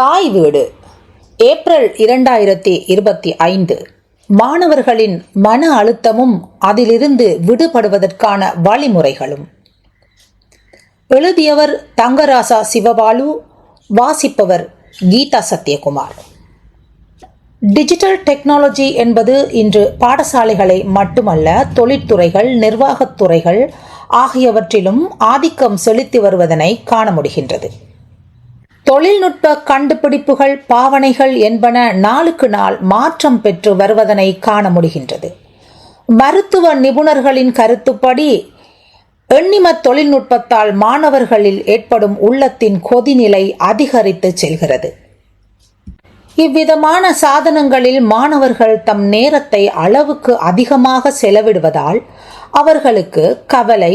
தாய் வீடு. ஏப்ரல் இரண்டாயிரத்தி இருபத்தி ஐந்து. மாணவர்களின் மன அழுத்தமும் அதிலிருந்து விடுபடுவதற்கான வழிமுறைகளும். எழுதியவர் தங்கராசா சிவபாலு வாசிப்பவர் கீதா சத்யகுமார். டிஜிட்டல் டெக்னாலஜி என்பது இன்று பாடசாலைகளை மட்டுமல்ல தொழிற்துறைகள் நிர்வாகத் துறைகள் ஆகியவற்றிலும் ஆதிக்கம் செலுத்தி வருவதனை காண முடிகின்றது. தொழில்நுட்ப கண்டுபிடிப்புகள் பாவனைகள் என்பன நாளுக்கு நாள் மாற்றம் பெற்று வருவதனை காண முடிகின்றது. மருத்துவ நிபுணர்களின் கருத்துப்படி எண்ணிம தொழில்நுட்பத்தால் மாணவர்களில் ஏற்படும் உள்ளத்தின் கொதிநிலை அதிகரித்து செல்கிறது. இவ்விதமான சாதனங்களில் மாணவர்கள் தம் நேரத்தை அளவுக்கு அதிகமாக செலவிடுவதால் அவர்களுக்கு கவலை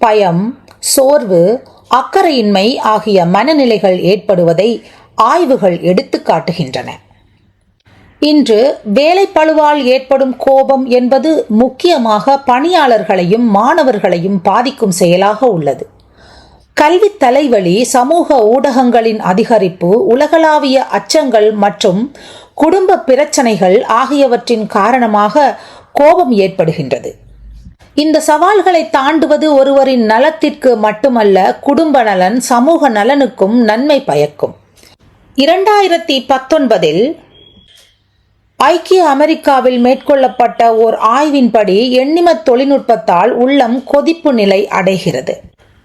பயம் சோர்வு அக்கறையின்மை ஆகிய மனநிலைகள் ஏற்படுவதை ஆய்வுகள் எடுத்து காட்டுகின்றன. இன்று வேலைப்பழுவால் ஏற்படும் கோபம் என்பது முக்கியமாக பணியாளர்களையும் மாணவர்களையும் பாதிக்கும் செயலாக உள்ளது. கல்வி தலைவலி சமூக ஊடகங்களின் அதிகரிப்பு உலகளாவிய அச்சங்கள் மற்றும் குடும்ப பிரச்சனைகள் ஆகியவற்றின் காரணமாக கோபம் ஏற்படுகின்றது. இந்த சவால்களை தாண்டுவது ஒருவரின் நலத்திற்கு மட்டுமல்ல குடும்ப நலன் சமூக நலனுக்கும் நன்மை பயக்கும். இரண்டாயிரத்தி பத்தொன்பதில் ஐக்கிய அமெரிக்காவில் மேற்கொள்ளப்பட்ட ஓர் ஆய்வின்படி எண்ணிம தொழில்நுட்பத்தால் உள்ளம் கொதிப்பு நிலை அடைகிறது.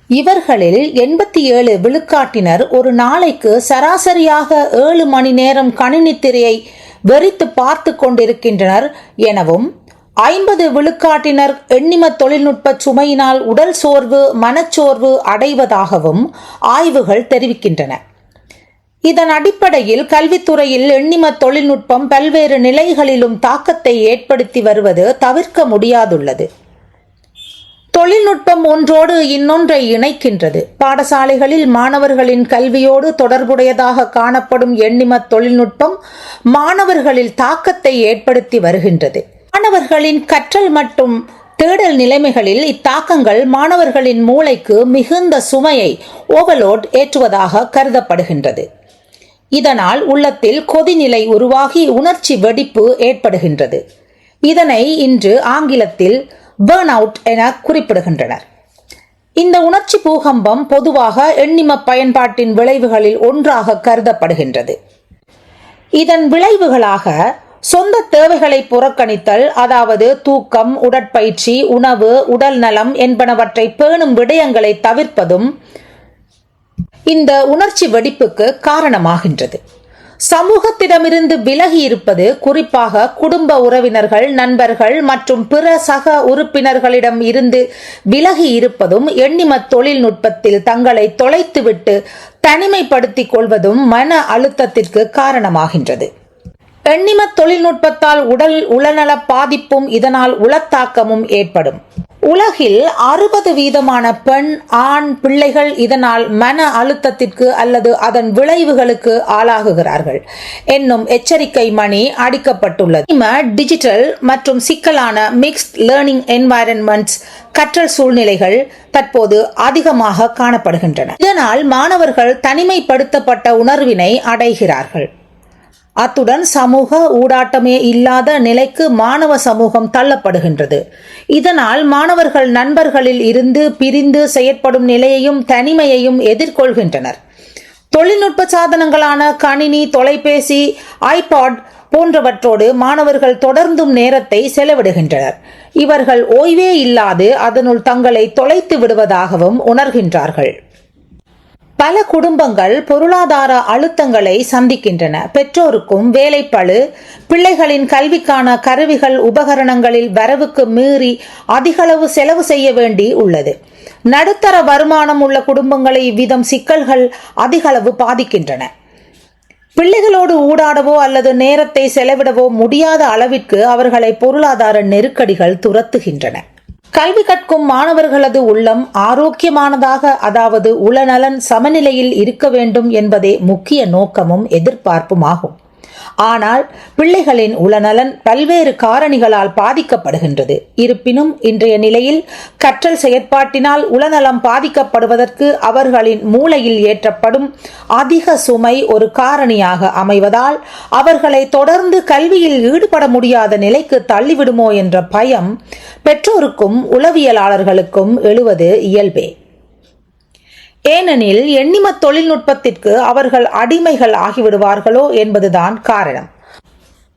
இவர்களில் எண்பத்தி ஏழு விழுக்காட்டினர் ஒரு நாளைக்கு சராசரியாக ஏழு மணி நேரம் கணினி திரையை வெறித்து பார்த்து கொண்டிருக்கின்றனர் எனவும் ஐம்பது விழுக்காட்டினர் எண்ணிம தொழில்நுட்ப சுமையினால் உடல் சோர்வு மனச்சோர்வு அடைவதாகவும் ஆய்வுகள் தெரிவிக்கின்றன. இதன் அடிப்படையில் கல்வித்துறையில் எண்ணிம தொழில்நுட்பம் பல்வேறு நிலைகளிலும் தாக்கத்தை ஏற்படுத்தி வருவது தவிர்க்க முடியாதுள்ளது. தொழில்நுட்பம் ஒன்றோடு இன்னொன்றை இணைக்கின்றது. பாடசாலைகளில் மாணவர்களின் கல்வியோடு தொடர்புடையதாக காணப்படும் எண்ணிம தொழில்நுட்பம் மாணவர்களில் தாக்கத்தை ஏற்படுத்தி வருகின்றது. மாணவர்களின் கற்றல் மற்றும் தேடல் நிலைமைகளில் இத்தாக்கங்கள் மாணவர்களின் மூளைக்கு மிகுந்த சுமையை ஓவர்லோட் ஏற்றுவதாக கருதப்படுகின்றது. இதனால் உள்ளத்தில் கொதிநிலை உருவாகி உணர்ச்சி வெடிப்பு ஏற்படுகின்றது. இதனை இன்று ஆங்கிலத்தில் பேர்ன் அவுட் என குறிப்பிடுகின்றனர். இந்த உணர்ச்சி பூகம்பம் பொதுவாக எண்ணிம பயன்பாட்டின் விளைவுகளில் ஒன்றாக கருதப்படுகின்றது. இதன் விளைவுகளாக சொந்த தேவைகளை புறக்கணித்தல் அதாவது தூக்கம் உடற்பயிற்சி உணவு உடல் நலம் என்பனவற்றை பேணும் விடயங்களை தவிர்ப்பதும் இந்த உணர்ச்சி வெடிப்புக்கு காரணமாகின்றது. சமூகத்திடமிருந்து விலகி இருப்பது குறிப்பாக குடும்ப உறவினர்கள் நண்பர்கள் மற்றும் பிற சக உறுப்பினர்களிடம் இருந்து விலகி இருப்பதும் எண்ணிம தொழில்நுட்பத்தில் தங்களை தொலைத்துவிட்டு தனிமைப்படுத்திக் கொள்வதும் மன அழுத்தத்திற்கு காரணமாகின்றது. எண்ணிம தொழில்நுட்பத்தால் உடல் உளநல பாதிப்பும் இதனால் உளத்தாக்கமும் ஏற்படும். உலகில் அறுபது வீதமான பெண் ஆண் பிள்ளைகள் இதனால் மன அழுத்தத்திற்கு அல்லது அதன் விளைவுகளுக்கு ஆளாகுகிறார்கள். என்னும் எச்சரிக்கை மணி அடிக்கப்பட்டுள்ளது. டிஜிட்டல் மற்றும் சிக்கலான மிக்ஸ்ட் லேர்னிங் என்வாயரன்மெண்ட்ஸ் கற்றல் சூழ்நிலைகள் தற்போது அதிகமாக காணப்படுகின்றன. இதனால் மாணவர்கள் தனிமைப்படுத்தப்பட்ட உணர்வினை அடைகிறார்கள். அத்துடன் சமூக ஊடாட்டமே இல்லாத நிலைக்கு மாணவ சமூகம் தள்ளப்படுகின்றது. இதனால் மாணவர்கள் நண்பர்களில் இருந்து பிரிந்து செயற்படும் நிலையையும் தனிமையையும் எதிர்கொள்கின்றனர். தொழில்நுட்ப சாதனங்களான கணினி தொலைபேசி ஐபாட் போன்றவற்றோடு மாணவர்கள் தொடர்ந்தும் நேரத்தை செலவிடுகின்றனர். இவர்கள் ஓய்வே இல்லாது அதனுள் தங்களை தொலைத்து விடுவதாகவும் உணர்கின்றார்கள். பல குடும்பங்கள் பொருளாதார அழுத்தங்களை சந்திக்கின்றன. பெற்றோருக்கும் வேலைப்பழு பிள்ளைகளின் கல்விக்கான கருவிகள் உபகரணங்களில் வரவுக்கு மீறி அதிகளவு செலவு செய்ய வேண்டி உள்ளது. நடுத்தர வருமானம் உள்ள குடும்பங்களை இவ்விதம் சிக்கல்கள் அதிகளவு பாதிக்கின்றன. பிள்ளைகளோடு ஊடாடவோ அல்லது நேரத்தை செலவிடவோ முடியாத அளவிற்கு அவர்களை பொருளாதார நெருக்கடிகள் துரத்துகின்றன. கல்வி கற்கும் மாணவர்களது உள்ளம் ஆரோக்கியமானதாக அதாவது உளநலன் சமநிலையில் இருக்க வேண்டும் என்பதே முக்கிய நோக்கமும் எதிர்பார்ப்புமாகும். ஆனால் பிள்ளைகளின் உளநலன் பல்வேறு காரணிகளால் பாதிக்கப்படுகின்றது. இருப்பினும் இன்றைய நிலையில் கற்றல் செயற்பாட்டினால் உளநலம் பாதிக்கப்படுவதற்கு அவர்களின் மூளையில் ஏற்றப்படும் அதிக சுமை ஒரு காரணியாக அமைவதால் அவர்களை தொடர்ந்து கல்வியில் ஈடுபட முடியாத நிலைக்கு தள்ளிவிடுமோ என்ற பயம் பெற்றோருக்கும் உளவியலாளர்களுக்கும் எழுவது இயல்பே. ஏனெனில் எண்ணிம தொழில்நுட்பத்திற்கு அவர்கள் அடிமைகள் ஆகிவிடுவார்களோ என்பதுதான் காரணம்.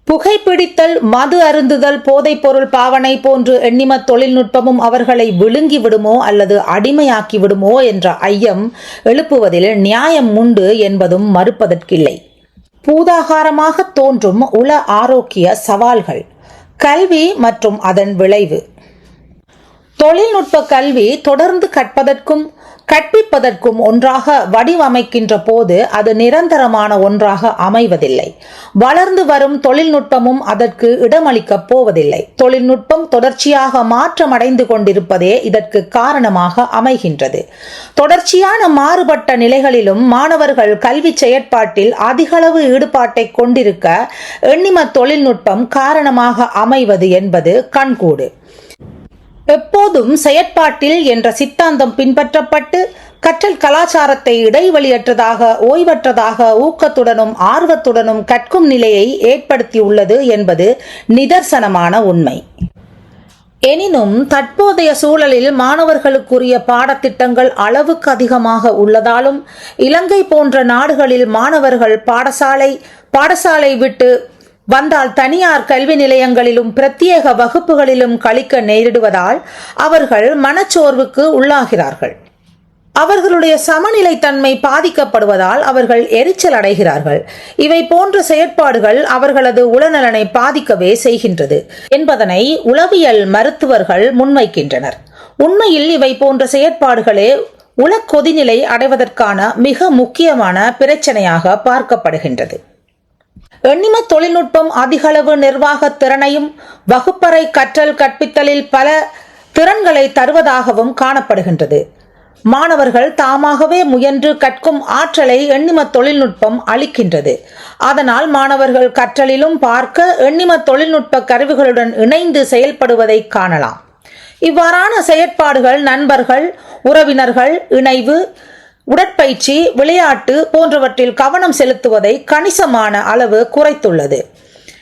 புகைப்பிடித்தல் மது அருந்துதல் போதைப்பொருள் பாவனை போன்று எண்ணிம தொழில்நுட்பமும் அவர்களை விழுங்கி விடுமோ அல்லது அடிமையாக்கி விடுமோ என்ற ஐயம் எழுப்புவதில் நியாயம் உண்டு என்பதும் மறுப்பதற்கில்லை. பூதாகாரமாக தோன்றும் உள ஆரோக்கிய சவால்கள். கல்வி மற்றும் அதன் விளைவு. தொழில்நுட்ப கல்வி தொடர்ந்து கற்பதற்கும் கற்பிப்பதற்கும் ஒன்றாக வடிவமைக்கின்ற போது அது நிரந்தரமான ஒன்றாக அமைவதில்லை. வளர்ந்து வரும் தொழில்நுட்பமும் அதற்கு இடமளிக்கப் போவதில்லை. தொழில்நுட்பம் தொடர்ச்சியாக மாற்றமடைந்து கொண்டிருப்பதே இதற்கு காரணமாக அமைகின்றது. தொடர்ச்சியான மாறுபட்ட நிலைகளிலும் மாணவர்கள் கல்வி செயற்பாட்டில் அதிகளவு ஈடுபாட்டை கொண்டிருக்க எண்ணிம தொழில்நுட்பம் காரணமாக அமைவது என்பது கண்கூடு. எப்போதும் செயற்பாட்டில் என்ற சித்தாந்தம் பின்பற்றப்பட்டு கற்றல் கலாச்சாரத்தை இடைவெளியற்றதாக ஓய்வற்றதாக ஊக்கத்துடனும் ஆர்வத்துடனும் கற்கும் நிலையை ஏற்படுத்தியுள்ளது என்பது நிதர்சனமான உண்மை. எனினும் தற்போதைய சூழலில் மாணவர்களுக்குரிய பாடத்திட்டங்கள் அளவுக்கு அதிகமாக உள்ளதாலும் இலங்கை போன்ற நாடுகளில் மாணவர்கள் பாடசாலை பாடசாலை விட்டு வந்தால் தனியார் கல்வி நிலையங்களிலும் பிரத்யேக வகுப்புகளிலும் கழிக்க நேரிடுவதால் அவர்கள் மனச்சோர்வுக்கு உள்ளாகிறார்கள். அவர்களுடைய சமநிலைத்தன்மை பாதிக்கப்படுவதால் அவர்கள் எரிச்சல் அடைகிறார்கள். இவை போன்ற செயற்பாடுகள் அவர்களது உளநலனை பாதிக்கவே செய்கின்றது என்பதனை உளவியல் மருத்துவர்கள் முன்வைக்கின்றனர். உண்மையில் இவை போன்ற செயற்பாடுகளே உள கொதிநிலை அடைவதற்கான மிக முக்கியமான பிரச்சனையாக பார்க்கப்படுகின்றது. எண்ணிம தொழில்நுட்பம் அதிகளவு நிர்வாக திறனையும் வகுப்பறை கற்றல் கற்பித்தலில் பல திறன்களை தருவதாகவும் காணப்படுகின்றது. மாணவர்கள் தாமாகவே முயன்று கற்கும் ஆற்றலை எண்ணிம தொழில்நுட்பம் அளிக்கின்றது. அதனால் மாணவர்கள் கற்றலிலும் பார்க்க எண்ணிம தொழில்நுட்ப கருவிகளுடன் இணைந்து செயல்படுவதை காணலாம். இவ்வாறான செயற்பாடுகள் நண்பர்கள் உறவினர்கள் இணைவு உடற்பயிற்சி விளையாட்டு போன்றவற்றில் கவனம் செலுத்துவதை கணிசமான அளவு குறைத்துள்ளது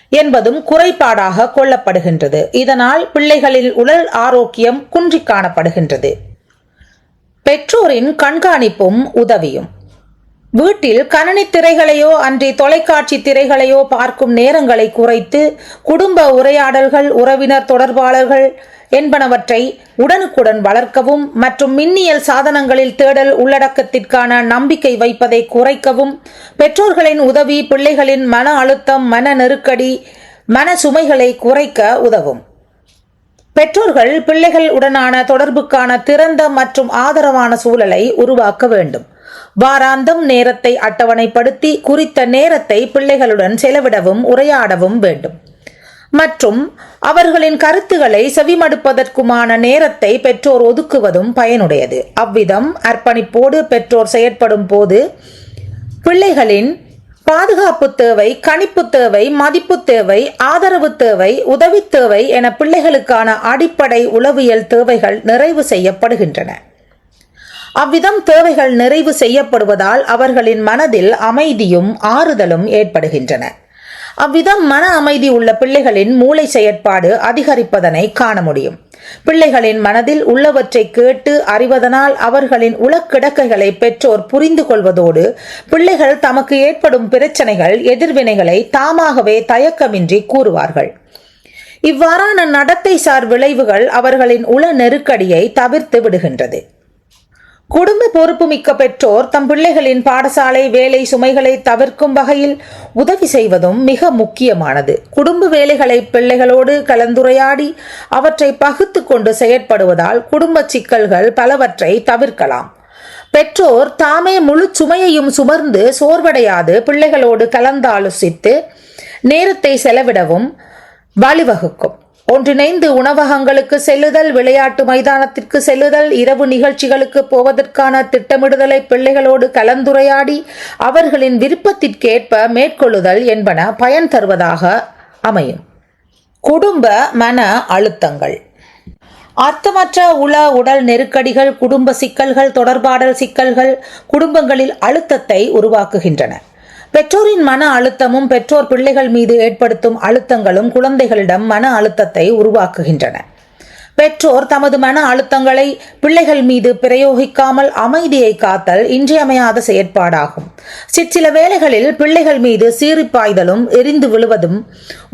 என்பதும் குறைபாடாக கொள்ளப்படுகின்றது. இதனால் பிள்ளைகளில் உடல் ஆரோக்கியம் குன்றி காணப்படுகின்றது. பெற்றோரின் கண்காணிப்பும் உதவியும். வீட்டில் கணனி திரைகளையோ அன்றி தொலைக்காட்சி திரைகளையோ பார்க்கும் நேரங்களை குறைத்து குடும்ப உரையாடல்கள் உறவினர் தொடர்பாளர்கள் என்பனவற்றை உடனுக்குடன் வளர்க்கவும் மற்றும் மின்னியல் சாதனங்களில் தேடல் உள்ளடக்கத்திற்கான நம்பிக்கை வைப்பதை குறைக்கவும். பெற்றோர்களின் உதவி பிள்ளைகளின் மன அழுத்தம் மன நெருக்கடி மன சுமைகளை குறைக்க உதவும். பெற்றோர்கள் பிள்ளைகள் உடனான தொடர்புக்கான திறந்த மற்றும் ஆதரவான சூழலை உருவாக்க வேண்டும். வாராந்தம் நேரத்தை அட்டவணைப்படுத்தி குறித்த நேரத்தை பிள்ளைகளுடன் செலவிடவும் உரையாடவும் வேண்டும். மற்றும் அவர்களின் கருத்துக்களை செவிமடுப்பதற்குமான நேரத்தை பெற்றோர் ஒதுக்குவதும் பயனுடையது. அவ்விதம் அர்ப்பணிப்போடு பெற்றோர் செயற்படும் போது பிள்ளைகளின் பாதுகாப்பு தேவை கணிப்பு தேவை மதிப்பு தேவை ஆதரவு தேவை உதவி தேவை என பிள்ளைகளுக்கான அடிப்படை உளவியல் தேவைகள் நிறைவு செய்யப்படுகின்றன. அவ்விதம் தேவைகள் நிறைவு செய்யப்படுவதால் அவர்களின் மனதில் அமைதியும் ஆறுதலும் ஏற்படுகின்றன. அவ்விதம் மன அமைதி உள்ள பிள்ளைகளின் மூளை செயற்பாடு அதிகரிப்பதனை காண முடியும். பிள்ளைகளின் மனதில் உள்ளவற்றை கேட்டு அறிவதனால் அவர்களின் உளக்கிடக்கைகளை பெற்றோர் புரிந்து கொள்வதோடு பிள்ளைகள் தமக்கு ஏற்படும் பிரச்சனைகள் எதிர்வினைகளை தாமாகவே தயக்கமின்றி கூறுவார்கள். இவ்வாறான நடத்தை சார் விளைவுகள் அவர்களின் உள நெருக்கடியை தவிர்த்து விடுகின்றது. குடும்ப பொறுப்புமிக்க பெற்றோர் தம் பிள்ளைகளின் பாடசாலை வேலை சுமைகளை தவிர்க்கும் வகையில் உதவி செய்வதும் மிக முக்கியமானது. குடும்ப வேலைகளை பிள்ளைகளோடு கலந்துரையாடி அவற்றை பகுத்து கொண்டு செயற்படுவதால் குடும்ப சிக்கல்கள் பலவற்றை தவிர்க்கலாம். பெற்றோர் தாமே முழு சுமையையும் சுமர்ந்து சோர்வடையாது பிள்ளைகளோடு கலந்தாலோசித்து நேரத்தை செலவிடவும் வழிவகுக்கும். ஒன்றிணைந்து உணவகங்களுக்கு செல்லுதல் விளையாட்டு மைதானத்திற்கு செல்லுதல் இரவு நிகழ்ச்சிகளுக்கு போவதற்கான திட்டமிடுதலை பிள்ளைகளோடு கலந்துரையாடி அவர்களின் விருப்பத்திற்கேற்ப மேற்கொள்ளுதல் என்பன பயன் தருவதாக அமையும். குடும்ப மன அழுத்தங்கள். அர்த்தமற்ற உள உடல் நெருக்கடிகள் குடும்ப சிக்கல்கள் தொடர்பாடல் சிக்கல்கள் குடும்பங்களில் அழுத்தத்தை உருவாக்குகின்றன. பெற்றோரின் மன அழுத்தமும் பெற்றோர் பிள்ளைகள் மீது ஏற்படுத்தும் அழுத்தங்களும் குழந்தைகளிடம் மன அழுத்தத்தை உருவாக்குகின்றன. பெற்றோர் தமது மன அழுத்தங்களை பிள்ளைகள் மீது பிரயோகிக்காமல் அமைதியை காத்தல் இன்றியமையாத செயற்பாடாகும். சிற்சில வேளைகளில் பிள்ளைகள் மீது சீறிப்பாய்தலும் எரிந்து விழுவதும்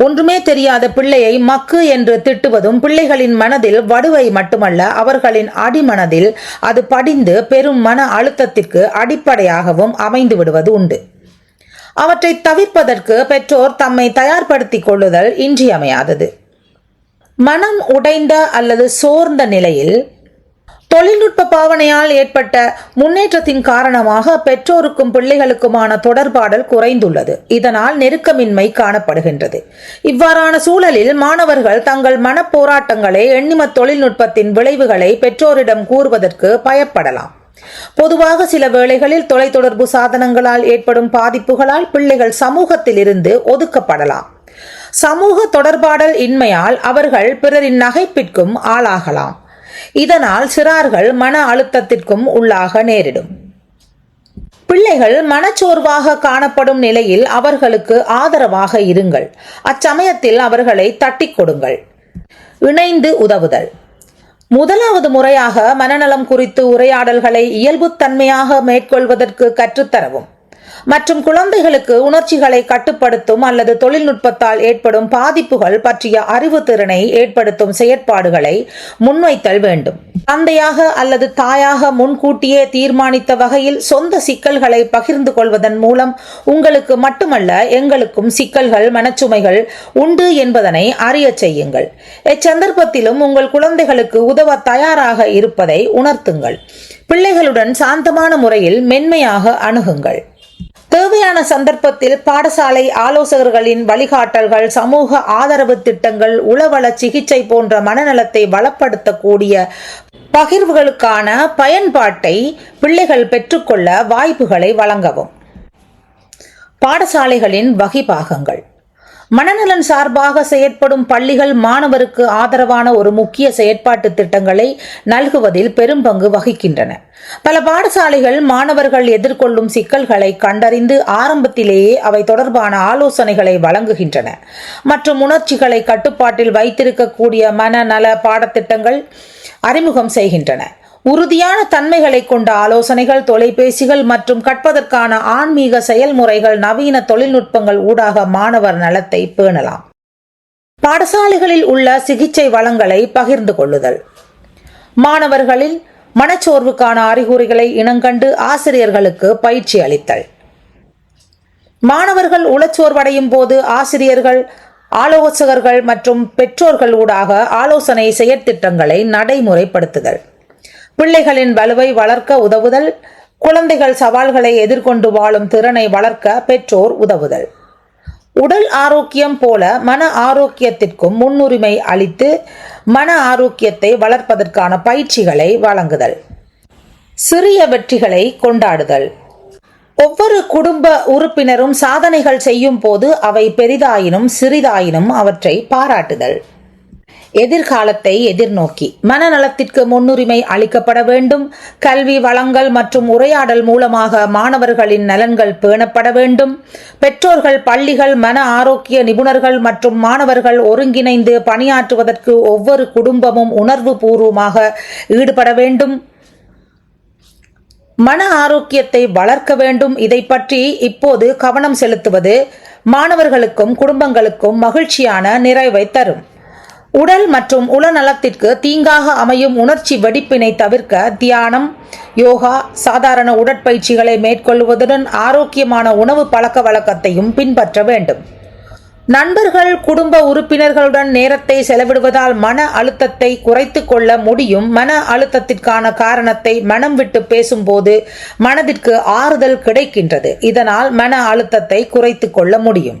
ஒன்றுமே தெரியாத பிள்ளையை மக்கு என்று திட்டுவதும் பிள்ளைகளின் மனதில் வடுவை மட்டுமல்ல அவர்களின் அடிமனதில் அது படிந்து பெரும் மன அழுத்தத்திற்கு அடிப்படையாகவும் அமைந்து விடுவது உண்டு. அவற்றை தவிர்ப்பதற்கு பெற்றோர் தம்மை தயார்படுத்திக் கொள்ளுதல் இன்றியமையாதது. மனம் உடைந்த அல்லது சோர்ந்த நிலையில் தொழில்நுட்ப பாவனையால் ஏற்பட்ட முன்னேற்றத்தின் காரணமாக பெற்றோருக்கும் பிள்ளைகளுக்குமான தொடர்பாடல் குறைந்துள்ளது. இதனால் நெருக்கமின்மை காணப்படுகின்றது. இவ்வாறான சூழலில் மாணவர்கள் தங்கள் மனப்போராட்டங்களை எண்ணிம தொழில்நுட்பத்தின் விளைவுகளை பெற்றோரிடம் கூறுவதற்கு பயப்படலாம். பொதுவாக சில வேளைகளில் தொலைத்தொடர்பு சாதனங்களால் ஏற்படும் பாதிப்புகளால் பிள்ளைகள் சமூகத்தில் இருந்து ஒதுக்கப்படலாம். சமூக தொடர்பாடல் இன்மையால் அவர்கள் பிறரின் நகைப்பிற்கும் ஆளாகலாம். இதனால் சிறார்கள் மன அழுத்தத்திற்கும் உள்ளாக நேரிடும். பிள்ளைகள் மனச்சோர்வாக காணப்படும் நிலையில் அவர்களுக்கு ஆதரவாக இருங்கள். அச்சமயத்தில் அவர்களை தட்டிக் கொடுங்கள். இணைந்து உதவுதல். முதலாவது முறையாக மனநலம் குறித்து உரையாடல்களை இயல்புத்தன்மையாக மேற்கொள்வதற்கு கற்றுத்தரவும். மற்றும் குழந்தைகளுக்கு உணர்ச்சிகளை கட்டுப்படுத்தும் அல்லது தொழில்நுட்பத்தால் ஏற்படும் பாதிப்புகள் பற்றிய அறிவு திறனை ஏற்படுத்தும் செயற்பாடுகளை முன்வைத்தல் வேண்டும். தந்தையாக அல்லது தாயாக முன்கூட்டியே தீர்மானித்த வகையில் சொந்த சிக்கல்களை பகிர்ந்து கொள்வதன் மூலம் உங்களுக்கு மட்டுமல்ல எங்களுக்கும் சிக்கல்கள் மனச்சுமைகள் உண்டு என்பதனை அறியச் செய்யுங்கள். எச்சந்தர்ப்பத்திலும் உங்கள் குழந்தைகளுக்கு உதவ தயாராக இருப்பதை உணர்த்துங்கள். பிள்ளைகளுடன் சாந்தமான முறையில் மென்மையாக அணுகுங்கள். தேவையான சந்தர்ப்பத்தில் பாடசாலை ஆலோசகர்களின் வழிகாட்டல்கள் சமூக ஆதரவு திட்டங்கள் உளவள சிகிச்சை போன்ற மனநலத்தை வளப்படுத்தக்கூடிய பகிர்வுகளுக்கான பயன்பாட்டை பிள்ளைகள் பெற்றுக்கொள்ள வாய்ப்புகளை வழங்கவும். பாடசாலைகளின் வகிபாகங்கள் மனநலன் சார்பாக செயற்படும் பள்ளிகள் மாணவருக்கு ஆதரவான ஒரு முக்கிய செயற்பாட்டு திட்டங்களை நல்குவதில் பெரும் பங்கு வகிக்கின்றன. பல பாடசாலைகள் மாணவர்கள் எதிர்கொள்ளும் சிக்கல்களை கண்டறிந்து ஆரம்பத்திலேயே அவை தொடர்பான ஆலோசனைகளை வழங்குகின்றன. மற்றும் உணர்ச்சிகளை கட்டுப்பாட்டில் வைத்திருக்கக்கூடிய மனநல பாடத்திட்டங்கள் அறிமுகம் செய்கின்றன. உறுதியான தன்மைகளை கொண்ட ஆலோசனைகள் தொலைபேசிகள் மற்றும் கற்பதற்கான ஆன்மீக செயல்முறைகள் நவீன தொழில்நுட்பங்கள் ஊடாக மாணவர் நலத்தை பேணலாம். பாடசாலைகளில் உள்ள சிகிச்சை வளங்களை பகிர்ந்து கொள்ளுதல். மாணவர்களில் மனச்சோர்வுக்கான அறிகுறிகளை இனங்கண்டு ஆசிரியர்களுக்கு பயிற்சி அளித்தல். மாணவர்கள் உளச்சோர்வடையும் போது ஆசிரியர்கள் ஆலோசகர்கள் மற்றும் பெற்றோர்கள் ஊடாக ஆலோசனை செயற்திட்டங்களை நடைமுறைப்படுத்துதல். பிள்ளைகளின் வலுவை வளர்க்க உதவுதல் குழந்தைகள் சவால்களை எதிர்கொண்டு வாழும் திறனை வளர்க்க பெற்றோர் உதவுதல். உடல் ஆரோக்கியம் போல மன ஆரோக்கியத்திற்கும் முன்னுரிமை அளித்து மன ஆரோக்கியத்தை வளர்ப்பதற்கான பயிற்சிகளை வழங்குதல். சிறிய வெற்றிகளை கொண்டாடுதல். ஒவ்வொரு குடும்ப உறுப்பினரும் சாதனைகள் செய்யும் போது அவை பெரிதாயினும் சிறிதாயினும் அவற்றை பாராட்டுதல். எதிர்காலத்தை எதிர்நோக்கி மனநலத்திற்கு முன்னுரிமை அளிக்கப்பட வேண்டும். கல்வி வளங்கள் மற்றும் உரையாடல் மூலமாக மாணவர்களின் நலன்கள் பேணப்பட வேண்டும். பெற்றோர்கள் பள்ளிகள் மன ஆரோக்கிய நிபுணர்கள் மற்றும் மாணவர்கள் ஒருங்கிணைந்து பணியாற்றுவதற்கு ஒவ்வொரு குடும்பமும் உணர்வு பூர்வமாக ஈடுபட வேண்டும். மன ஆரோக்கியத்தை வளர்க்க வேண்டும். இதை பற்றி இப்போது கவனம் செலுத்துவது மாணவர்களுக்கும் குடும்பங்களுக்கும் மகிழ்ச்சியான நிறைவை தரும். உடல் மற்றும் உளநலத்திற்கு தீங்காக அமையும் உணர்ச்சி வெடிப்பினை தவிர்க்க தியானம் யோகா சாதாரண உடற்பயிற்சிகளை மேற்கொள்வதுடன் ஆரோக்கியமான உணவு பழக்க வழக்கத்தையும் பின்பற்ற வேண்டும். நண்பர்கள் குடும்ப உறுப்பினர்களுடன் நேரத்தை செலவிடுவதால் மன அழுத்தத்தை குறைத்து கொள்ள முடியும். மன அழுத்தத்திற்கான காரணத்தை மனம் விட்டு பேசும்போது மனதிற்கு ஆறுதல் கிடைக்கின்றது. இதனால் மன அழுத்தத்தை குறைத்து கொள்ள முடியும்.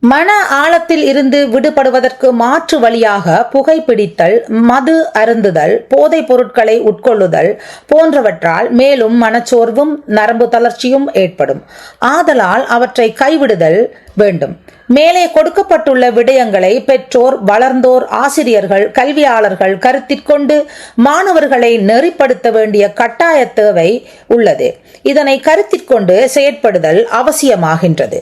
மன ஆழத்தில் இருந்து விடுபடுவதற்கு மாற்று வழியாக புகைப்பிடித்தல் மது அருந்துதல் போதைப் பொருட்களை உட்கொள்ளுதல் போன்றவற்றால் மேலும் மனச்சோர்வும் நரம்பு தளர்ச்சியும் ஏற்படும். ஆதலால் அவற்றை கைவிடுதல் வேண்டும். மேலே கொடுக்கப்பட்டுள்ள விடயங்களை பெற்றோர் வளர்ந்தோர் ஆசிரியர்கள் கல்வியாளர்கள் கருத்திற்கொண்டு மாணவர்களை நெறிப்படுத்த வேண்டிய கட்டாய தேவை உள்ளது. இதனை கருத்திற்கொண்டு செயற்படுதல் அவசியமாகின்றது.